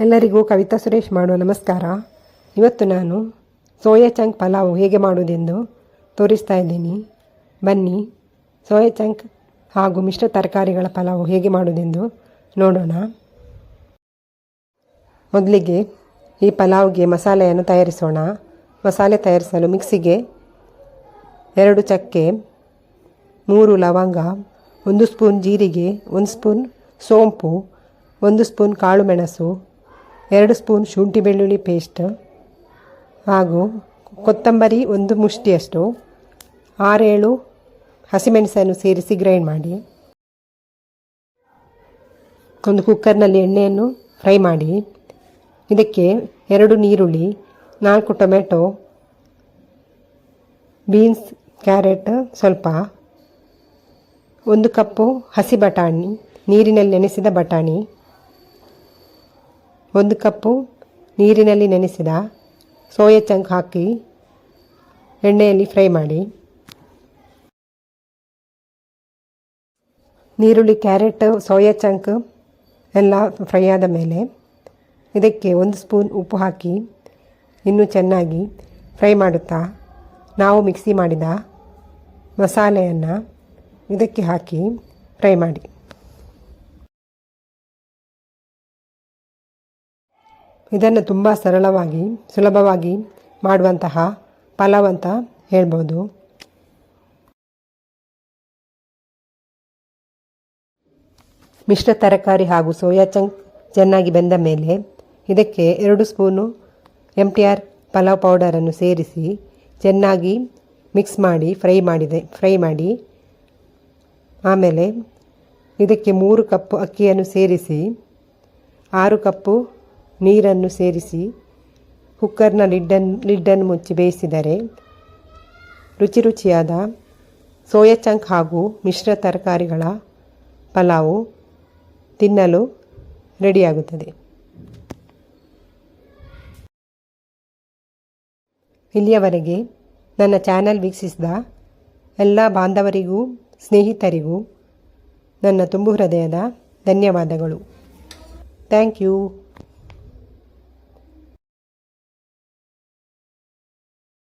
ಎಲ್ಲರಿಗೂ ಕವಿತಾ ಸುರೇಶ್ ಮಾಡುವ ನಮಸ್ಕಾರ. ಇವತ್ತು ನಾನು ಸೋಯಾ ಚಂಕ್ ಪಲಾವ್ ಹೇಗೆ ಮಾಡುವುದೆಂದು ತೋರಿಸ್ತಾ ಇದ್ದೀನಿ. ಬನ್ನಿ, ಸೋಯಾ ಚಂಕ್ ಹಾಗೂ ಮಿಶ್ರ ತರಕಾರಿಗಳ ಪಲಾವ್ ಹೇಗೆ ಮಾಡುವುದೆಂದು ನೋಡೋಣ. ಮೊದಲಿಗೆ ಈ ಪಲಾವ್ಗೆ ಮಸಾಲೆಯನ್ನು ತಯಾರಿಸೋಣ. ಮಸಾಲೆ ತಯಾರಿಸಲು ಮಿಕ್ಸಿಗೆ ಎರಡು ಚಕ್ಕೆ ಮೂರು ಲವಂಗ, ಒಂದು ಸ್ಪೂನ್ ಜೀರಿಗೆ, ಒಂದು ಸ್ಪೂನ್ ಸೋಂಪು, ಒಂದು ಸ್ಪೂನ್ ಕಾಳುಮೆಣಸು ಎರಡು ಸ್ಪೂನ್ ಶುಂಠಿ ಬೆಳ್ಳುಳ್ಳಿ ಪೇಸ್ಟ್ ಹಾಗೂ ಕೊತ್ತಂಬರಿ ಒಂದು ಮುಷ್ಟಿಯಷ್ಟು, ಆರೇಳು ಹಸಿಮೆಣಸನ್ನು ಸೇರಿಸಿ ಗ್ರೈಂಡ್ ಮಾಡಿ. ಒಂದು ಕುಕ್ಕರ್ನಲ್ಲಿ ಎಣ್ಣೆಯನ್ನು ಫ್ರೈ ಮಾಡಿ. ಇದಕ್ಕೆ ಎರಡು ನೀರುಳ್ಳಿ ನಾಲ್ಕು ಟೊಮೆಟೊ, ಬೀನ್ಸ್, ಕ್ಯಾರೆಟ್ ಸ್ವಲ್ಪ, ಒಂದು ಕಪ್ಪು ಹಸಿ ಬಟಾಣಿ, ನೀರಿನಲ್ಲಿ ನೆನೆಸಿದ ಬಟಾಣಿ ಒಂದು ಕಪ್ಪು ನೀರಿನಲ್ಲಿ ನೆನೆಸಿದ ಸೋಯಾ ಚಂಕ್ ಹಾಕಿ ಎಣ್ಣೆಯಲ್ಲಿ ಫ್ರೈ ಮಾಡಿ. ನೀರುಳ್ಳಿ ಕ್ಯಾರೆಟ್, ಸೋಯಾ ಚಂಕ್ ಎಲ್ಲ ಫ್ರೈ ಆದ ಮೇಲೆ ಇದಕ್ಕೆ ಒಂದು ಸ್ಪೂನ್ ಉಪ್ಪು ಹಾಕಿ ಇನ್ನೂ ಚೆನ್ನಾಗಿ ಫ್ರೈ ಮಾಡುತ್ತಾ ನಾವು ಮಿಕ್ಸಿ ಮಾಡಿದ ಮಸಾಲೆಯನ್ನು ಇದಕ್ಕೆ ಹಾಕಿ ಫ್ರೈ ಮಾಡಿ. ಇದನ್ನು ತುಂಬ ಸರಳವಾಗಿ, ಸುಲಭವಾಗಿ ಮಾಡುವಂತಹ ಪಲಾವ್ ಅಂತ ಹೇಳ್ಬೋದು. ಮಿಶ್ರ ತರಕಾರಿ ಹಾಗೂ ಸೋಯಾ ಚಂಕ್ ಚೆನ್ನಾಗಿ ಬೆಂದ ಮೇಲೆ ಇದಕ್ಕೆ ಎರಡು spoon M T R pulao ಪೌಡರನ್ನು ಸೇರಿಸಿ ಚೆನ್ನಾಗಿ ಮಿಕ್ಸ್ ಮಾಡಿ, ಫ್ರೈ ಮಾಡಿದೆ, ಫ್ರೈ ಮಾಡಿ. ಆಮೇಲೆ ಇದಕ್ಕೆ ಮೂರು ಕಪ್ಪು ಅಕ್ಕಿಯನ್ನು ಸೇರಿಸಿ ಆರು ಕಪ್ಪು ನೀರನ್ನು ಸೇರಿಸಿ ಕುಕ್ಕರ್ನ ಲಿಡ್ಡನ್ ಲಿಡ್ಡನ್ನು ಮುಚ್ಚಿ ಬೇಯಿಸಿದರೆ ರುಚಿ ರುಚಿಯಾದ ಸೋಯಾ ಚಂಕ್ ಹಾಗೂ ಮಿಶ್ರ ತರಕಾರಿಗಳ ಪಲಾವು ತಿನ್ನಲು ರೆಡಿಯಾಗುತ್ತದೆ. ಇಲ್ಲಿಯವರೆಗೆ ನನ್ನ ಚಾನಲ್ ವೀಕ್ಷಿಸಿದ ಎಲ್ಲ ಬಾಂಧವರಿಗೂ, ಸ್ನೇಹಿತರಿಗೂ ನನ್ನ ತುಂಬು ಹೃದಯದ ಧನ್ಯವಾದಗಳು. Thank you.